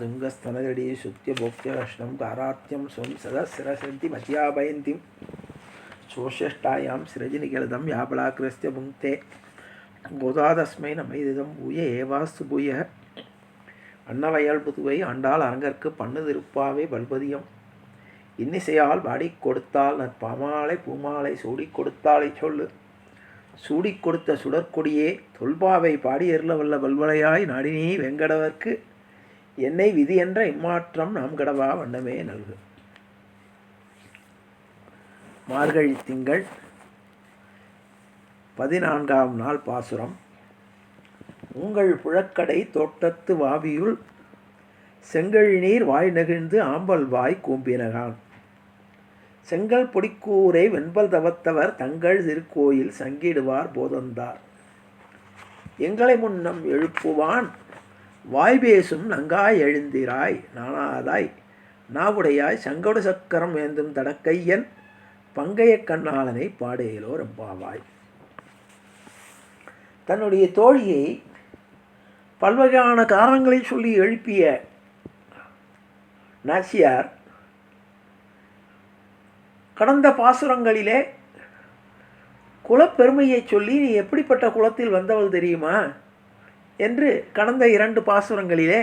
துங்கஸ்தனகடி சுத்திய போக்கியகஷ்ணம் காராத்தியம் ஸ்வம் சதசிரசந்தி மத்தியாபயந்திம் சோஷஷ்டாயாம் சிரஜினிகலதம் யாபலாக்கிரஸ்ய புங்கே கோதாதஸ்மை நமைதிதம் பூய ஏவாஸ்து பூய அன்னவயல் புதுவை ஆண்டாள் அரங்கற்கு பண்ணு திருப்பாவே பல்பதியம் இன்னிசையால் பாடிக் கொடுத்தால் நற்பாமாலை பூமாலை சூடி கொடுத்தாலை சொல்லு. சூடி கொடுத்த சுடற்கொடியே தொல்பாவை பாடி எருள வல்ல வல்வலையாய் நாடினீ வெங்கடவர்க்கு. என்னை விதி என்ற இம்மாற்றம் நாம் கடவா வண்ணமே நல்கு. மார்கழி திங்கள் பதினான்காம் நாள் பாசுரம். உங்கள் புழக்கடை தோட்டத்து வாவியுள் செங்கழி நீர் வாய் நெகிழ்ந்து ஆம்பல் வாய் கூம்பினகான். செங்கல் பொடிக்கூரை வெண்பல் தவத்தவர் தங்கள் திருக்கோயில் சங்கிடுவார் போதந்தார். எங்களை முன்னம் எழுப்புவான் வாய் பேசும் நங்காய் எழுந்திராய் நானாதாய் நாவுடையாய் சங்கோட சக்கரம் வேந்தும் தடக்கையன் பங்கைய கண்ணாளனை பாடையிலோ ரம்பாவாய் தன்னுடைய தோழியை பல்வகையான காரணங்களை சொல்லி எழுப்பிய நாச்சியார் கடந்த பாசுரங்களிலே குலப்பெருமையை சொல்லி நீ எப்படிப்பட்ட குலத்தில் வந்தவள் தெரியுமா? என்று கடந்த இரண்டு பாசுரங்களிலே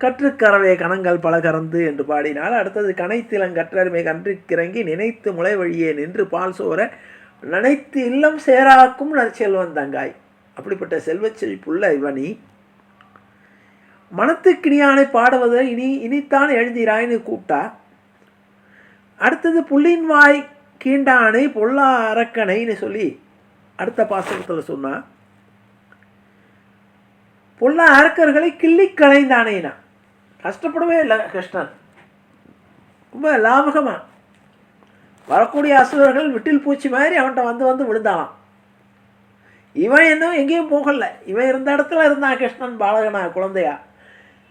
கற்றுக்கறவே கணங்கள் பல கறந்து என்று பாடினால் அடுத்தது கனைத்திலங்கற்றருமை கன்று கிறங்கி நினைத்து முளை வழியே நின்று பால் சோர நினைத்து இல்லம் சேராக்கும் நற்செல்வன் தங்காய். அப்படிப்பட்ட செல்வச் செழிப்புள்ள இவனி மனத்துக்கிணியானை பாடுவது இனி இனித்தான் எழுந்திராய்னு கூப்பிட்டா அடுத்தது புள்ளின் வாய் கீண்டானை பொல்லா அரக்கனைன்னு சொல்லி அடுத்த பாசகத்தில் சொன்னா பொல்லா அரக்கர்களை கிள்ளி களைந்தானேனா கஷ்டப்படவே இல்லை கிருஷ்ணன். ரொம்ப லாபகமாக வரக்கூடிய அசுரர்கள் விட்டில் பூச்சி மாதிரி அவன்கிட்ட வந்து வந்து விழுந்தாலாம். இவன் இன்னும் எங்கேயும் போகல. இவன் இருந்த இடத்துல இருந்தான் கிருஷ்ணன் பாலகனா குழந்தையா.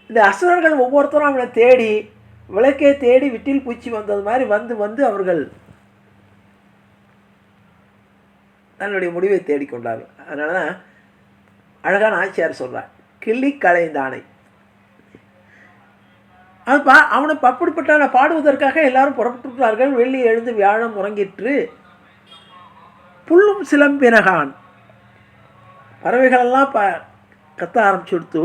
இந்த அசுரர்கள் ஒவ்வொருத்தரும் அவனை தேடி விளக்கே தேடி விட்டில் பூச்சி வந்தது மாதிரி வந்து வந்து அவர்கள் தன்னுடைய முடிவை தேடிக்கொண்டார்கள் அதனால தான் அழகான ஆட்சியார் சொல்கிறார் கிள்ளி களைந்தானை அது பா அவனை அப்படிப்பட்டவனை பாடுவதற்காக எல்லாரும் புறப்பட்டுள்ளார்கள். வெள்ளி எழுந்து வியாழம் உறங்கிற்று. புல்லும் சிலம்பினகான். பறவைகளெல்லாம் ப கத்த ஆரம்பிச்சுடுத்து.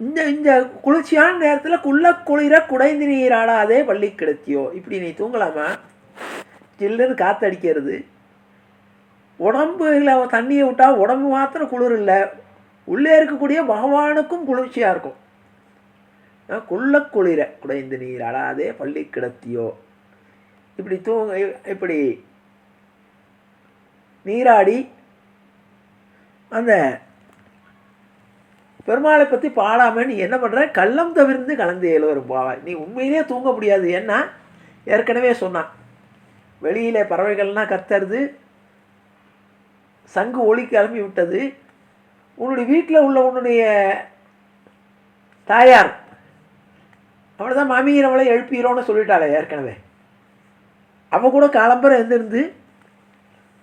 இந்த இந்த குளிர்ச்சியான நேரத்தில் குள்ள குளிர குடைந்து நீராடாதே பள்ளி கிடைத்தியோ? இப்படி நீ தூங்கலாமா? ஜில்லுன்னு காற்றடிக்கிறது உடம்புல தண்ணியை விட்டால் உடம்பு மாத்திரம் குளிர் இல்லை. உள்ளே இருக்கக்கூடிய பகவானுக்கும் குளிர்ச்சியாக இருக்கும். குள்ள குளிர குடைந்து நீர் அழாதே பள்ளி கிடத்தியோ. இப்படி தூங்க இப்படி நீராடி அந்த பெருமாளை பற்றி பாடாமல் நீ என்ன பண்ணுற கள்ளம் தவிர்ந்து கலந்து எழுவரும் பாவா நீ உண்மையிலே தூங்க முடியாது. ஏன்னா ஏற்கனவே சொன்னான். வெளியில் பறவைகள்லாம் கத்துறது சங்கு ஒளி கிளம்பி விட்டது உன்னுடைய வீட்டில் உள்ள உன்னுடைய தாயார் அவளை தான் மாமியை நம்மளை எழுப்பிடுறோன்னு சொல்லிட்டாளே ஏற்கனவே. அவள் கூட காலம்பரம் எழுந்திருந்து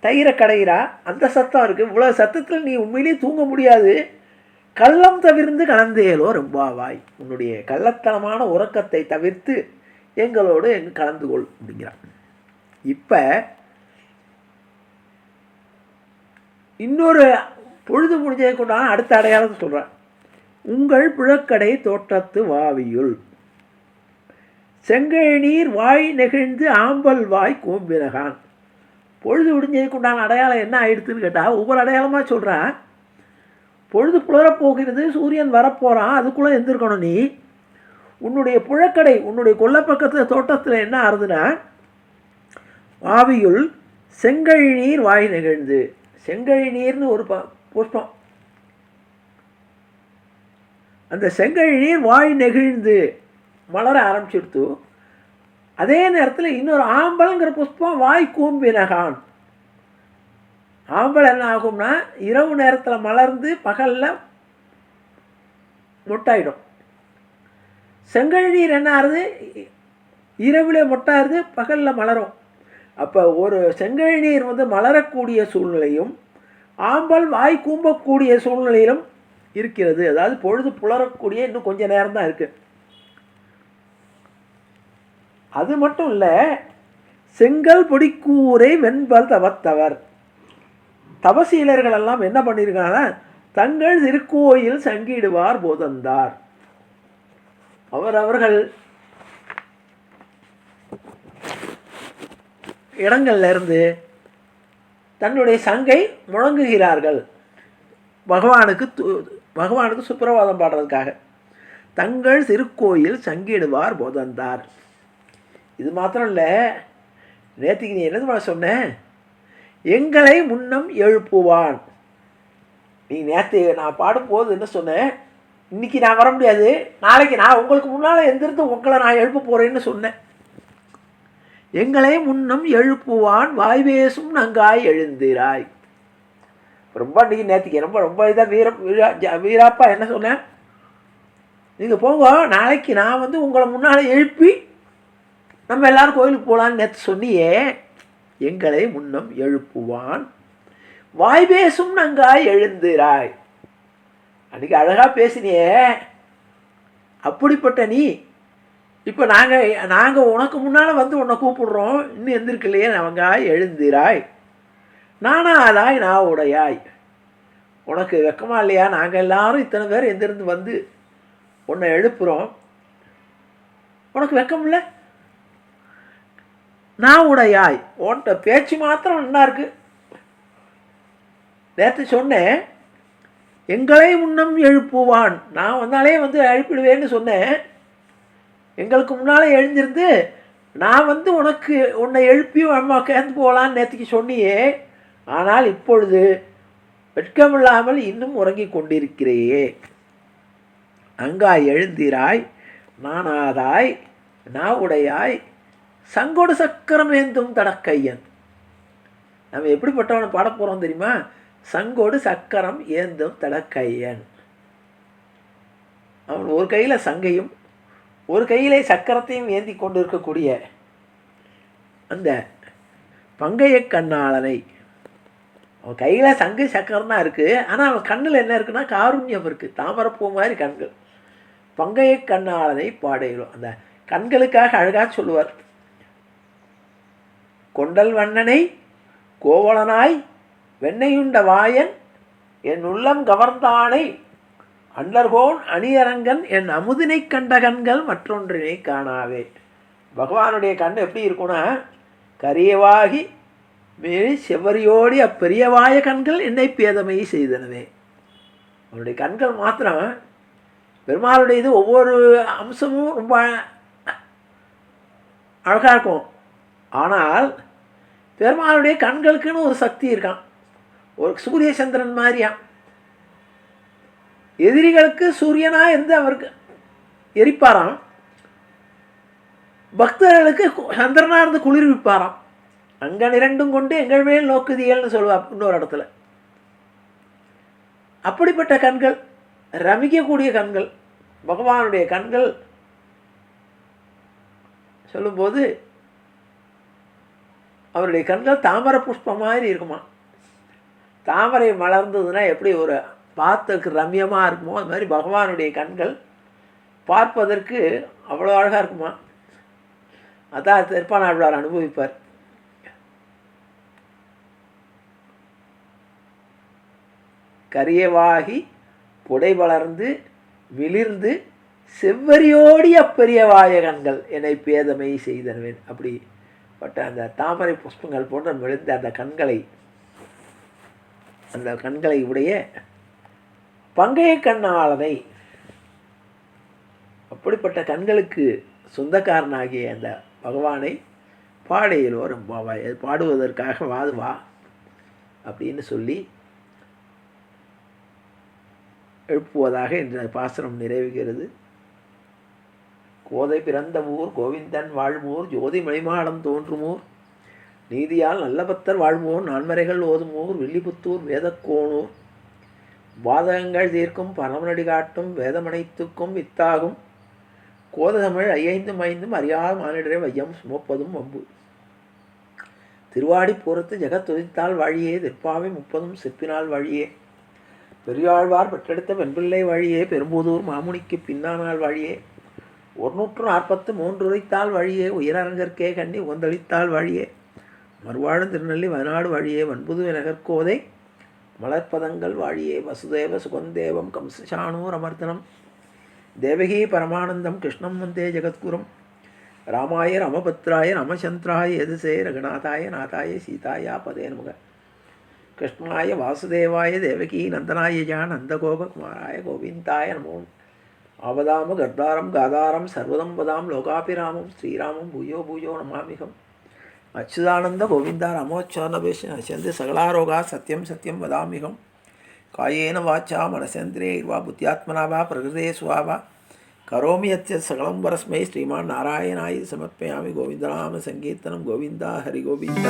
தயிரை கடையிறா அந்த சத்தம் இருக்குது இவ்வளோ சத்தத்தில் நீ உண்மையிலேயே தூங்க முடியாது. கள்ளம் தவிர்ந்து கலந்தேலோ ரொம்பவாய். உன்னுடைய கள்ளத்தனமான உறக்கத்தை தவிர்த்து எங்களோடு எங்க கலந்து கொள் அப்படிங்கிறான். இப்போ இன்னொரு பொழுது முடிஞ்சதை கொண்டான அடுத்த அடையாளத்தை சொல்கிறான் உங்கள் புழக்கடை தோட்டத்து வாவியுள். செங்கழநீர் வாய் நெகிழ்ந்து ஆம்பல் வாய் கூம்பினகான் பொழுது விடிஞ்சதுக்கு உண்டான அடையாளம் என்ன ஆயிடுத்துன்னு கேட்டால் ஒவ்வொரு அடையாளமாக சொல்கிறேன் பொழுது புலரப்போகிறது சூரியன் வரப்போகிறான் அதுக்குள்ளே எந்திருக்கணும் நீ. உன்னுடைய புழக்கடை உன்னுடைய கொல்லப்பக்கத்தில் தோட்டத்தில் என்ன ஆறுதுன்னா வாவியுள் செங்கழி நீர் வாய் நெகிழ்ந்து. செங்கழி நீர்னு ஒரு ப புஷ்பம். அந்த செங்கழி நீர் வாய் நெகிழ்ந்து மலர ஆரம்பிச்சிடுத்து அதே நேரத்தில் இன்னொரு ஆம்பல்ங்கிற புஷ்பம் வாய் கூம்பினகான். ஆம்பல் என்ன ஆகும்னா இரவு நேரத்தில் மலர்ந்து பகலில் மொட்டாயிடும். செங்கழிநீர் என்ன ஆகுது இரவில் மொட்டாயிருது பகலில் மலரும். அப்போ ஒரு செங்கழிநீர் வந்து மலரக்கூடிய சூழ்நிலையும் ஆம்பல் வாய் கூம்பக்கூடிய சூழ்நிலையிலும் இருக்கிறது. அதாவது பொழுது புலரக்கூடிய இன்னும் கொஞ்சம் நேரம் தான் இருக்கு. அது மட்டும் இல்லை செங்கல் பொடிக்கூரை வெண்பல் தவத்தவர். தபசீலர்கள் எல்லாம் என்ன பண்ணியிருக்காங்கன்னா தங்கள் திருக்கோயில் சங்கிடுவார் போதந்தார். அவர் அவர்கள் இடங்கள்ல இருந்து தன்னுடைய சங்கை முழங்குகிறார்கள். பகவானுக்கு து- பகவானுக்கு சுப்பிரவாதம் பாடுறதுக்காக. தங்கள் திருக்கோயில் சங்கிடுவார் போதந்தார். இது மாத்திரம் இல்லை. நேற்றுக்கு நீ என்னது சொன்ன? எங்களை முன்னம் எழுப்புவான். நீ நேற்று நான் பாடும்போது என்ன சொன்னேன் இன்னைக்கு நான் வர முடியாது. நாளைக்கு நான் உங்களுக்கு முன்னால் எந்திருந்து உங்களை நான் எழுப்ப போகிறேன்னு சொன்னேன் எங்களை முன்னம் எழுப்புவான் வாய் பேசும் நங்காய் எழுந்திராய். ரொம்ப அன்றைக்கி நேற்றுக்கு ரொம்ப ரொம்ப இதாக வீர வீரா வீராப்பா என்ன சொன்னேன்? நீங்கள் போங்க நாளைக்கு நான் வந்து உங்களை முன்னால் எழுப்பி நம்ம எல்லாரும் கோயிலுக்கு போகலான்னு நேற்று சொன்னியே எங்களை முன்னம் எழுப்புவான் வாய் பேசும் நங்காய் எழுந்திராய். அன்றைக்கி அழகாக பேசினியே அப்படிப்பட்ட நீ இப்போ நாங்கள் நாங்கள் உனக்கு முன்னால் வந்து உன்னை கூப்பிடுறோம். இன்னும் எந்திருக்கலையே நவங்காய் எழுந்திராய். நானாதாய் நான் உடையாய். உனக்கு வெக்கமா இல்லையா? நாங்கள் எல்லாரும் இத்தனை பேர் எந்திருந்து வந்து உன்னை எழுப்புகிறோம் உனக்கு வெக்கம் இல்லை? நான் உடையாய். உன்கிட்ட பேச்சு மாத்திரம் என்ன இருக்கு. நேற்று சொன்னேன் எங்களை முன்னம் எழுப்புவான். நான் வந்தாலே வந்து எழுப்பிடுவேன்னு சொன்னேன். எங்களுக்கு முன்னால் எழுந்திருந்து நான் வந்து உனக்கு உன்னை எழுப்பி அம்மா கேந்து போகலான்னு நேற்றுக்கு சொன்னியே. ஆனால் இப்பொழுது வெட்கமில்லாமல் இன்னும் உறங்கிக் கொண்டிருக்கிறையே. அங்காய் எழுந்திராய் நானாதாய் நாவுடையாய் சங்கோடு சக்கரம் ஏந்தும் தடக்கையன். நம்ம எப்படிப்பட்டவனை பாட போகிறோம் தெரியுமா? சங்கோடு சக்கரம் ஏந்தும் தடக்கையன். அவன் ஒரு கையில் சங்கையும் ஒரு கையிலே சக்கரத்தையும் ஏந்தி கொண்டு இருக்கக்கூடிய அந்த பங்கைய கண்ணாளனை. அவன் கையில் சங்கு சக்கரம் தான் இருக்குது ஆனால் அவன் கண்ணில் என்ன இருக்குன்னா காருண்யம் இருக்குது தாமரப்பூ மாதிரி கண்கள். பங்கைய கண்ணாளனை பாடையிலும் அந்த கண்களுக்காக அழகாக சொல்லுவார். கொண்டல் வண்ணனை கோவலனாய் வெண்ணையுண்ட வாயன் என் உள்ளம் கவர்ந்தானை அண்டர்கோன் அணியரங்கன் என் அமுதினை கண்ட கண்கள் மற்றொன்றினை காணாவே பகவானுடைய கண் எப்படி இருக்கும்னா கரியவாகி மேலே செவ்வரியோடி அப்பெரியவாய கண்கள் என்னை பேதமை செய்தனவே. அவனுடைய கண்கள் மாத்திரம் பெருமாளுடைய இது ஒவ்வொரு அம்சமும் ரொம்ப அழகாக இருக்கும். ஆனால் பெருமாளுடைய கண்களுக்குன்னு ஒரு சக்தி இருக்கான். ஒரு சூரிய சந்திரன் மாதிரியாம். எதிரிகளுக்கு சூரியனா இருந்து அவருக்கு எரிப்பாராம். பக்தர்களுக்கு சந்திரனாக சந்திரனா இருந்து குளிர்விப்பாராம். அங்கே இரண்டும் கொண்டு எங்கள் மேல் நோக்குதியல்னு சொல்லுவா இன்னொரு இடத்துல. அப்படிப்பட்ட கண்கள் ரமிக்கக்கூடிய கண்கள் பகவானுடைய கண்கள் சொல்லும்போது அவருடைய கண்கள் தாமரை புஷ்பம் மாதிரி இருக்குமா தாமரை மலர்ந்ததுன்னா எப்படி ஒரு பார்த்ததுக்கு ரம்யமாக இருக்குமோ? அது மாதிரி பகவானுடைய கண்கள் பார்ப்பதற்கு அவ்வளோ அழகாக இருக்குமா? அதான் திருப்பானாழ்வார் அனுபவிப்பார். கரியவாகி புடை வளர்ந்து மிளிர்ந்து செவ்வரியோடிய பெரிய வாயகன்கள் என்னை பேதமை செய்தனவேன். அப்படிப்பட்ட அந்த தாமரை புஷ்பங்கள் போன்ற விழுந்த அந்த கண்களை அந்த கண்களை உடைய பங்கைய கண்ணாளனை அப்படிப்பட்ட கண்களுக்கு சொந்தக்காரனாகிய அந்த பகவானை பாடையில் வரும் பாடுவதற்காக வாது வா அப்படின்னு சொல்லி எழுப்புவதாக இந்த பாசனம் நிறைவுகிறது. கோதை பிறந்த ஊர் கோவிந்தன் வாழ்மூர் ஜோதி மணிமாடம் தோன்றுமூர் நீதியால் நல்லபத்தர் வாழ்மூர் நான்மறைகள் ஓதுமூர் வில்லிபுத்தூர் வேதக்கோணூர் வாதகங்கள் தீர்க்கும் பரமநடி காட்டும் வேதமனைத்துக்கும் வித்தாகும். கோததமிழ் ஐயைந்தும் ஐந்தும் அறியாத மானிடரை வையம் சுமப்பதும் வம்பு. திருவாடி பொறுத்து ஜெகத்துதித்தால் வழியே திருப்பாவை முப்பதும் செப்பினால் வழியே. பெரியாழ்வார் பெற்றெடுத்த வெண்பிள்ளை வழியே பெரும்புதூர் மாமுனிக்கு பின்னானால் வழியே. ஒரு நூற்று நாற்பத்து மூன்று உரைத்தால் வழியே உயரரங்கற்கே கண்ணி உகந்தளித்தால் வழியே. மறுவாழும் திருநெல்லி வயநாடு வழியே வன்புது நகர்கோதை மலர்பதங்கள் வாழியே வசுதேவ சுகந்தேவம் கம்சானூர் அமர்த்தனம் தேவகி பரமானந்தம் கிருஷ்ணம் வந்தே ஜெகத்குரும். ராமாய ரமபத்ராய ரமச்சந்திராய எதுசே ரகுநாதாய நாதாய சீதாயா பதே நமக. கிருஷ்ணாய வாசுதேவாய தேவகி நந்தனாய ஜா நந்தகோபகுமாராய கோவிந்தாய நமோ. ஆவதாம கர்தாரம் காதாரம் சர்வதம் வதாம் லோகாபிராமம் ஸ்ரீராமம் பூயோ பூயோ நமாமிகம். అచ్యుదానంద గోవింద నమోచ్చానభేషణ చంద్ర సగళారోగా సత్యం సత్యం వదామిహం కాయేన వాచా మనసేంద్రియైర్వా బుద్ధ్యాత్మనా వా ప్రకృతే స్వా వా కరోమి అత్య సకలం వరస్మై శ్రీమాన్ నారాయణాయ సమర్పయామి గోవిందనామ సంకీర్తనం గోవింద హరి గోవింద.